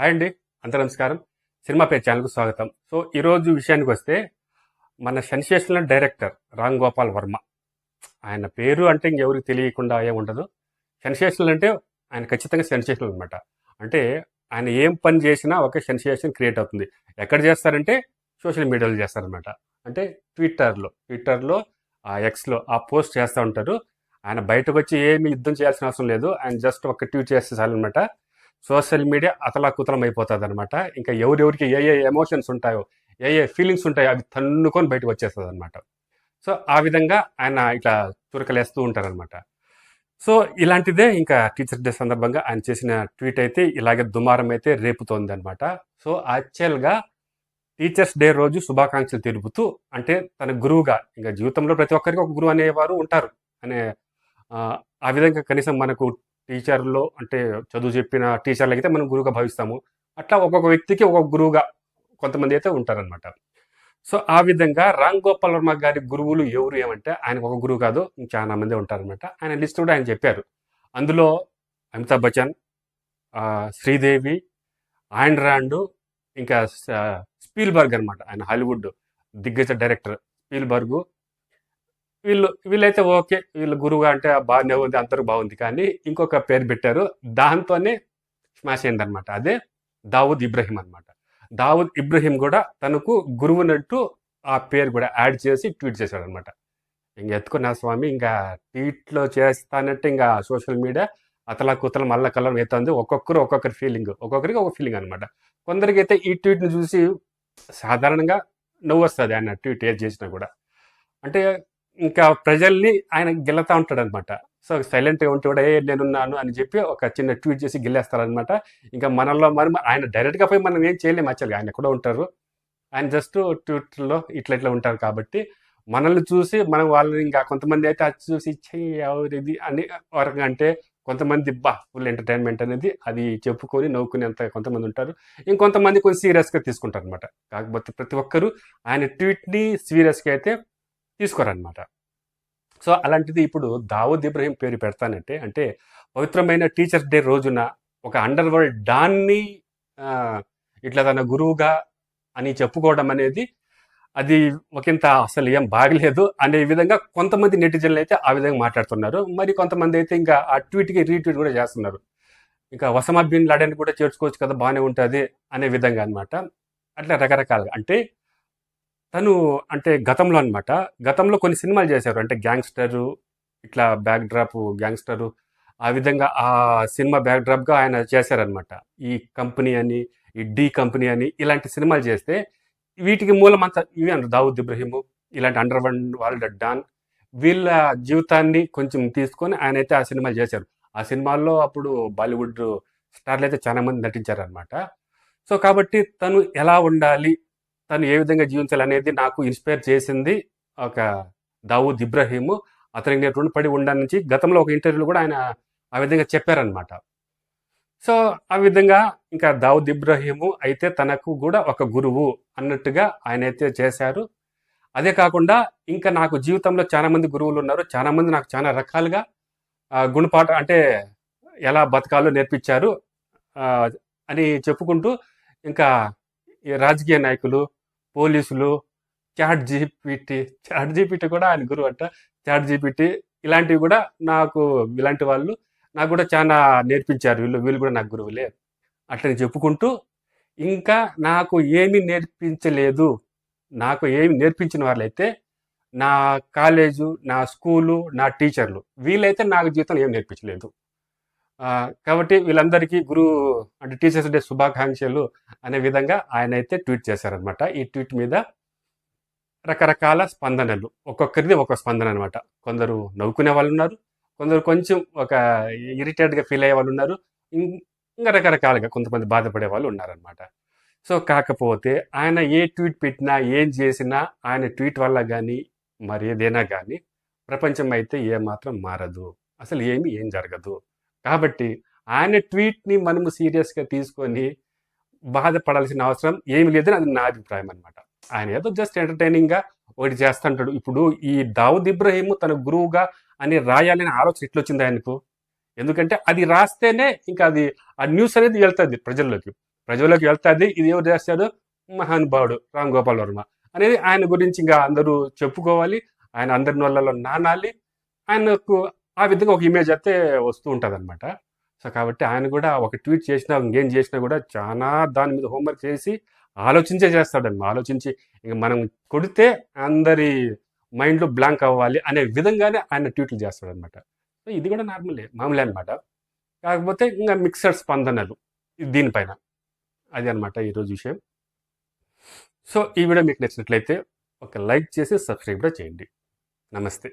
Hi అండి అంత నమస్కారం. సినిమా పేరు ఛానల్కు స్వాగతం. సో ఈరోజు విషయానికి వస్తే మన సెన్సేషనల్ డైరెక్టర్ రామ్ గోపాల్ వర్మ. ఆయన పేరు అంటే ఇంకెవరికి తెలియకుండా ఏముండదు ఉండదు. సెన్సేషనల్ అంటే ఆయన ఖచ్చితంగా సెన్సేషనల్ అనమాట అంటే ఆయన ఏం పని చేసినా ఒక సెన్సేషన్ క్రియేట్ అవుతుంది. ఎక్కడ చేస్తారంటే సోషల్ మీడియాలో చేస్తారనమాట అంటే ట్విట్టర్లో ట్విట్టర్లో ఆ ఎక్స్లో ఆ పోస్ట్ చేస్తూ ఉంటారు. ఆయన బయటకు వచ్చి ఏమి యుద్ధం చేయాల్సిన అవసరం లేదు. ఆయన జస్ట్ ఒక ట్వీట్ చేస్తే చాలన్నమాట సోషల్ మీడియా అతలాకుతలం అయిపోతుంది అనమాట ఇంకా ఎవరెవరికి ఏ ఏ ఎమోషన్స్ ఉంటాయో ఏ ఏ ఫీలింగ్స్ ఉంటాయో అవి తన్నుకొని బయటకు వచ్చేస్తుంది అనమాట సో ఆ విధంగా ఆయన ఇట్లా చురకలేస్తూ ఉంటారనమాట సో ఇలాంటిదే ఇంకా టీచర్స్ డే సందర్భంగా ఆయన చేసిన ట్వీట్ అయితే ఇలాగే దుమారం అయితే రేపుతోంది అనమాట సో యాక్చువల్గా టీచర్స్ డే రోజు శుభాకాంక్షలు తెలుపుతూ అంటే తన గురువుగా ఇంకా జీవితంలో ప్రతి ఒక్కరికి ఒక గురువు అనేవారు ఉంటారు. అనే ఆ విధంగా కనీసం మనకు టీచర్లో అంటే చదువు చెప్పిన టీచర్లు అయితే మనం గురువుగా భావిస్తాము. అట్లా ఒక్కొక్క వ్యక్తికి ఒక్కొక్క గురువుగా కొంతమంది అయితే ఉంటారనమాట సో ఆ విధంగా రామ్ గోపాల్ వర్మ గారి గురువులు ఎవరు ఏమంటే ఆయనకు ఒక గురువు కాదు చాలా మంది ఉంటారనమాట ఆయన లిస్ట్ కూడా ఆయన చెప్పారు. అందులో అమితాబ్ బచ్చన్ శ్రీదేవి ఆయన రాండు ఇంకా స్పీల్బర్గ్ అనమాట ఆయన హాలీవుడ్ దిగ్గజ డైరెక్టర్ స్పీల్బర్గు వీళ్ళు వీళ్ళైతే ఓకే వీళ్ళు గురువుగా అంటే బాగానే ఉంది అందరూ బాగుంది. కానీ ఇంకొక పేరు పెట్టారు దాంతోనే స్మాష్ అయింది అనమాట అదే దావుద్ ఇబ్రహీం అనమాట దావుద్ ఇబ్రహీం కూడా తనకు గురువునట్టు ఆ పేరు కూడా యాడ్ చేసి ట్వీట్ చేశాడు అనమాట ఇంక ఎత్తుకున్న స్వామి ఇంకా ట్వీట్లో చేస్తానంటే ఇంకా సోషల్ మీడియా అతలా కుతల మల్ల కలం అవుతుంది ఒక్కొక్కరు ఒక్కొక్కరి ఫీలింగ్ ఒక్కొక్కరికి ఒక ఫీలింగ్ అనమాట కొందరికైతే ఈ ట్వీట్ని చూసి సాధారణంగా నవ్వు వస్తుంది ఆయన ట్వీట్ ఏది చేసినా కూడా. అంటే ఇంకా ప్రజల్ని ఆయన గెలుతా ఉంటాడు అనమాట సో సైలెంట్గా ఉంటే కూడా ఏ నేనున్నాను అని చెప్పి ఒక చిన్న ట్వీట్ చేసి గెలేస్తారనమాట ఇంకా మనలో మరి ఆయన డైరెక్ట్గా పోయి మనం ఏం చేయలేము యాక్చువల్గా. ఆయన కూడా ఉంటారు. ఆయన జస్ట్ ట్విట్టర్లో ఇట్లా ఇట్లా ఉంటారు కాబట్టి మనల్ని చూసి మనం వాళ్ళని ఇంకా కొంతమంది అయితే అది చూసి చెయ్యి అని వరకంటే అంటే కొంతమంది బా ఫుల్ ఎంటర్టైన్మెంట్ అనేది అది చెప్పుకొని నవ్వుకునేంత కొంతమంది ఉంటారు. ఇంకొంతమంది కొంచెం సీరియస్గా తీసుకుంటారు అనమాట కాకపోతే ప్రతి ఒక్కరూ ఆయన ట్వీట్ని సీరియస్గా అయితే తీసుకోరనమాట. సో అలాంటిది ఇప్పుడు దావూద్ ఇబ్రహీం పేరు పెడతానంటే అంటే పవిత్రమైన టీచర్స్ డే రోజున ఒక అండర్ వరల్డ్ డాన్ని ఇట్లా తన గురువుగా అని చెప్పుకోవడం అనేది అది ఒకంత అసలు ఏం బాగలేదు అనే విధంగా కొంతమంది నెటిజన్లు అయితే ఆ విధంగా మాట్లాడుతున్నారు. మరి కొంతమంది అయితే ఇంకా ఆ ట్వీట్కి రీట్వీట్ కూడా చేస్తున్నారు. ఇంకా వసమా బిన్ లాడెన్ కూడా చేర్చుకోవచ్చు కదా బాగానే ఉంటుంది అనే విధంగా అన్నమాట. అట్లా రకరకాలుగా. అంటే తను అంటే గతంలో అనమాట గతంలో కొన్ని సినిమాలు చేశారు. అంటే గ్యాంగ్స్టరు ఇట్లా బ్యాక్ డ్రాప్ గ్యాంగ్స్టరు ఆ విధంగా ఆ సినిమా బ్యాక్ డ్రాప్గా ఆయన చేశారనమాట ఈ కంపెనీ అని ఈ డి కంపెనీ అని ఇలాంటి సినిమాలు చేస్తే వీటికి మూలం అంతా ఇవి అంటారు దావుద్ ఇబ్రహీము ఇలాంటి అండర్ వన్ వరల్డ్ డాన్ వీళ్ళ జీవితాన్ని కొంచెం తీసుకొని ఆయన అయితే ఆ సినిమాలు చేశారు. ఆ సినిమాల్లో అప్పుడు బాలీవుడ్ స్టార్లు అయితే చాలా మంది నటించారనమాట సో కాబట్టి తను ఎలా ఉండాలి తను ఏ విధంగా జీవించాలి అనేది నాకు ఇన్స్పైర్ చేసింది ఒక దావూద్ ఇబ్రహీము. అతనికి నేను రుణపడి ఉండడానికి నుంచి గతంలో ఒక ఇంటర్వ్యూలో కూడా ఆయన ఆ విధంగా చెప్పారనమాట సో ఆ విధంగా ఇంకా దావుద్ ఇబ్రహీము అయితే తనకు కూడా ఒక గురువు అన్నట్టుగా ఆయన అయితే చేశారు. అదే కాకుండా ఇంకా నాకు జీవితంలో చాలా మంది గురువులు ఉన్నారు. చాలా మంది నాకు చాలా రకాలుగా గుణపాఠ అంటే ఎలా బతకాలో నేర్పించారు అని చెప్పుకుంటూ ఇంకా ఈ రాజకీయ నాయకులు పోలీసులు చాట్ జీపీటీ చాట్ జీపీటీ కూడా ఆయన గురువు అంట. చాట్ జీపీటీ ఇలాంటివి కూడా నాకు ఇలాంటి వాళ్ళు నాకు కూడా చాలా నేర్పించారు. వీళ్ళు వీళ్ళు కూడా నాకు గురువులే. అట్లని చెప్పుకుంటూ ఇంకా నాకు ఏమీ నేర్పించలేదు. నాకు ఏమి నేర్పించిన వాళ్ళైతే నా కాలేజు నా స్కూలు నా టీచర్లు. వీళ్ళైతే నాకు జీవితంలో ఏం నేర్పించలేదు. కాబట్టి వీళ్ళందరికీ గురు అంటే టీచర్స్ డే శుభాకాంక్షలు అనే విధంగా ఆయన అయితే ట్వీట్ చేశారనమాట ఈ ట్వీట్ మీద రకరకాల స్పందనలు. ఒక్కొక్కరిది ఒక్కొక్క స్పందన అనమాట కొందరు నవ్వుకునే వాళ్ళు ఉన్నారు కొందరు కొంచెం ఒక ఇరిటేట్గా ఫీల్ అయ్యే వాళ్ళు ఉన్నారు ఇంకా రకరకాలుగా కొంతమంది బాధపడే వాళ్ళు ఉన్నారనమాట సో కాకపోతే ఆయన ఏ ట్వీట్ పెట్టినా ఏం చేసినా ఆయన ట్వీట్ వల్ల కానీ మరి ఏదైనా కానీ ప్రపంచం అయితే ఏమాత్రం మారదు. అసలు ఏమి ఏం జరగదు. కాబట్టి ఆయన ట్వీట్ని మనము సీరియస్గా తీసుకొని బాధపడాల్సిన అవసరం ఏమి లేదని అది నా అభిప్రాయం అనమాట ఆయన ఏదో జస్ట్ ఎంటర్టైనింగ్గా ఒకటి చేస్తుంటాడు. ఇప్పుడు ఈ దావుద్ ఇబ్రహీము తన గురువుగా అని రాయాలని ఆలోచన ఎట్లా వచ్చింది ఆయనకు? ఎందుకంటే అది రాస్తేనే ఇంకా అది ఆ న్యూస్ అనేది వెళ్తుంది ప్రజల్లోకి. ప్రజల్లోకి వెళ్తుంది ఇది ఎవరు చేస్తాడు? మహానుభావుడు రామ్ గోపాల్ వర్మ అనేది ఆయన గురించి ఇంకా అందరూ చెప్పుకోవాలి. ఆయన అందరి నోళ్ళలో నానాలి. ఆయనకు ఆ విధంగా ఒక ఇమేజ్ అయితే వస్తూ ఉంటుంది అనమాట సో కాబట్టి ఆయన కూడా ఒక ట్వీట్ చేసినా ఇంకేం చేసినా కూడా చాలా దాని మీద హోంవర్క్ చేసి ఆలోచించే చేస్తాడని ఆలోచించి ఇంక మనం కొడితే అందరి మైండ్లో బ్లాంక్ అవ్వాలి అనే విధంగానే ఆయన ట్వీట్లు చేస్తాడనమాట సో ఇది కూడా నార్మలే మామూలే అనమాట కాకపోతే ఇంకా మిక్సర్ స్పందనలు దీనిపైన. అది అనమాట ఈరోజు విషయం. సో ఈ వీడియో మీకు నచ్చినట్లయితే ఒక లైక్ చేసి సబ్స్క్రైబ్ కూడా చేయండి. నమస్తే.